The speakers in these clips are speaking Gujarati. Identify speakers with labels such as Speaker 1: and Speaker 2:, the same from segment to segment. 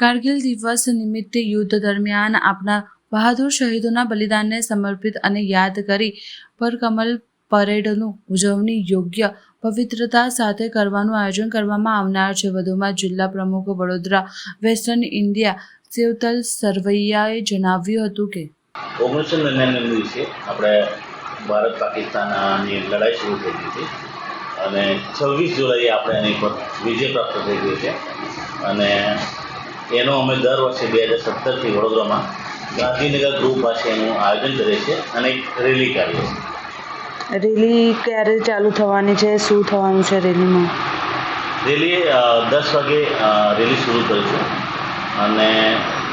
Speaker 1: કારગિલ દિવસ નિમિત્તે યુદ્ધ દરમિયાન આપના બહાદુર શહીદોના બલિદાનને સમર્પિત અને યાદ કરી પરકમલ પરેડનું ઉજવણી યોગ્ય પવિત્રતા સાથે કરવાનું આયોજન કરવામાં આવનાર છે. વધુમાં જિલ્લા પ્રમુખ વડોદરા, વેસ્ટર્ન ઇન્ડિયા સેવતલ સરવૈયાએ જણાવ્યું હતું કે
Speaker 2: ઓગણીસો નિન્યાનવે વિશે આપણે ભારત પાકિસ્તાનની લડાઈ શરૂ થઈ ગઈ હતી અને છવ્વીસ જુલાઈએ આપણે એની પર વિજય પ્રાપ્ત થઈ ગયો છે. અને એનો અમે દર વર્ષે બે હજાર સત્તરથી વડોદરામાં ગાંધીનગર ગ્રુપ પાસે એનું આયોજન કરીએ છીએ અને એક રેલી કાઢીએ છીએ
Speaker 3: રેલી ક્યારે ચાલુ થવાની છે? શું થવાનું છે રેલીમાં
Speaker 2: રેલી દસ વાગે રેલી શરૂ કરીશું અને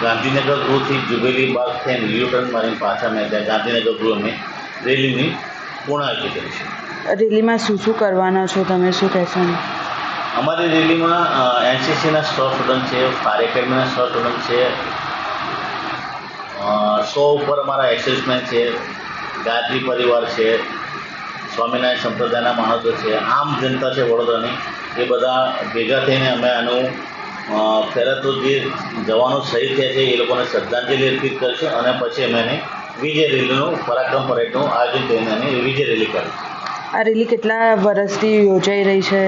Speaker 2: ગાંધીનગર ગૃહથી જુબેલી બાગ થઈને લીલોટન મારીને પાછા મેં ત્યાં ગાંધીનગર ગૃહ અમે રેલીની પૂર્ણાહુતિ કરીશું
Speaker 3: રેલીમાં શું શું કરવાના છો તમે? શું કહેશો?
Speaker 2: અમારી રેલીમાં એનસીસીના સો સ્ટુડન્ટ છે ફાયર એકેડમીના સો સ્ટુડન્ટ છે સો ઉપર અમારા એક્સેસમેન છે ગાદરી પરિવાર છે, સ્વામિનારાયણ સંપ્રદાયના માણસો છે, આમ જનતા છે વડોદરાની. એ બધા ભેગા થઈને અમે આનું પહેલાં જે જવાનો શહીદ થયા છે, એ લોકોને શ્રદ્ધાંજલિ અર્પિત કરીશું અને પછી અમે એને વિજય રેલીનું, પરાક્રમ પરેડનું આયોજન કરીને અમે વિજય રેલી કરીશું.
Speaker 3: આ રેલી કેટલા વર્ષથી યોજાઈ રહી છે?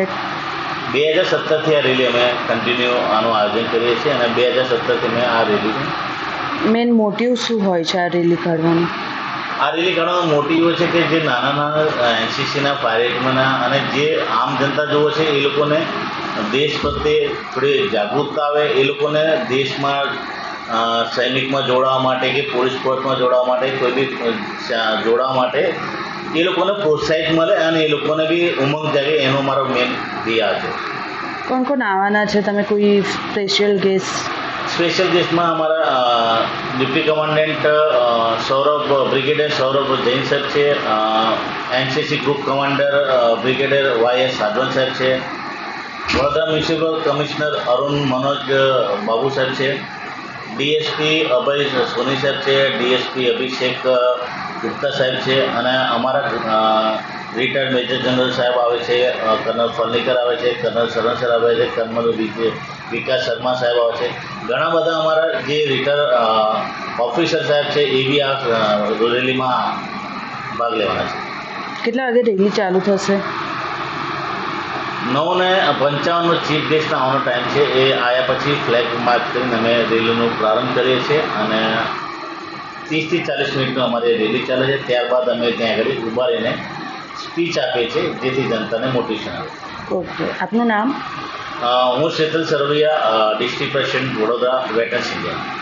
Speaker 2: બે હજાર સત્તરથી આ રેલી અમે કન્ટિન્યુ આનું આયોજન કરીએ છીએ અને બે હજાર સત્તરથી અમે આ રેલી
Speaker 3: મેન મોટિવ શું હોય છે આ રેલી કાઢવાનું?
Speaker 2: આ રેલી કાઢવાનો મોટિવ છે કે જે નાના નાના એનસીસીના ફાયરેટમાંના અને જે આમ જનતા જુઓ છે એ લોકોને દેશ પ્રત્યે થોડી જાગૃતતા આવે એ લોકોને દેશમાં સૈનિકમાં જોડાવા માટે કે પોલીસ ફોર્સમાં જોડાવા માટે કોઈ બી જોડાવા માટે એ લોકોને પ્રોત્સાહિત મળે અને એ લોકોને બી ઉમંગ જાગે એનો મારો મેન ધ્યેય છે.
Speaker 3: કોણ કોણ આવવાના છે? તમે કોઈ સ્પેશિયલ ગેસ્ટ
Speaker 2: સ્પેશિયલ ગેસ્ટમાં અમારા deputy commandant Saurabh brigadier Saurabh Jain સાહેબ છે NCC group commander brigadier Y S Sadhavan સાહેબ છે વડોદરા મ્યુનિસિપલ કમિશનર અરુણ મનોજ બાબુ સાહેબ છે. ડીએસપી અભય સોની સાહેબ છે, ડીએસપી અભિષેક ગુપ્તા સાહેબ છે અને અમારા રિટાયર્ડ મેજર જનરલ સાહેબ આવે છે કર્નલ ફર્નિકર આવે છે, કર્નલ શરણ સર આવે છે, કર્નલ વિકાસ શર્મા સાહેબ આવે છે. ઘણા બધા અમારા જે રિટાયર ઓફિસર સાહેબ છે, એ બી આ રેલીમાં ભાગ લેવાના છે.
Speaker 3: કેટલા વાગે રેલી ચાલુ થશે?
Speaker 2: નવ ને પંચાવનનો ચીફ ગેસ્ટનો આવવાનો ટાઈમ છે. એ આવ્યા પછી ફ્લેગ માર્ચ કરીને અમે રેલીનો પ્રારંભ કરીએ છીએ અને ત્રીસથી ચાલીસ મિનિટનો અમારી રેલી ચાલે છે. ત્યારબાદ અમે ત્યાં આગળ ઊભા રહીને સ્પીચ આપીએ છીએ જેથી જનતાને મોટિવેશન આવે.
Speaker 3: ઓકે. આપનું નામ?
Speaker 2: હું શેતલ સરવૈયા ડિસ્ટ્રિક્ટ પ્રેસિડેન્ટ વડોદરા વેટર ઇન્ડિયા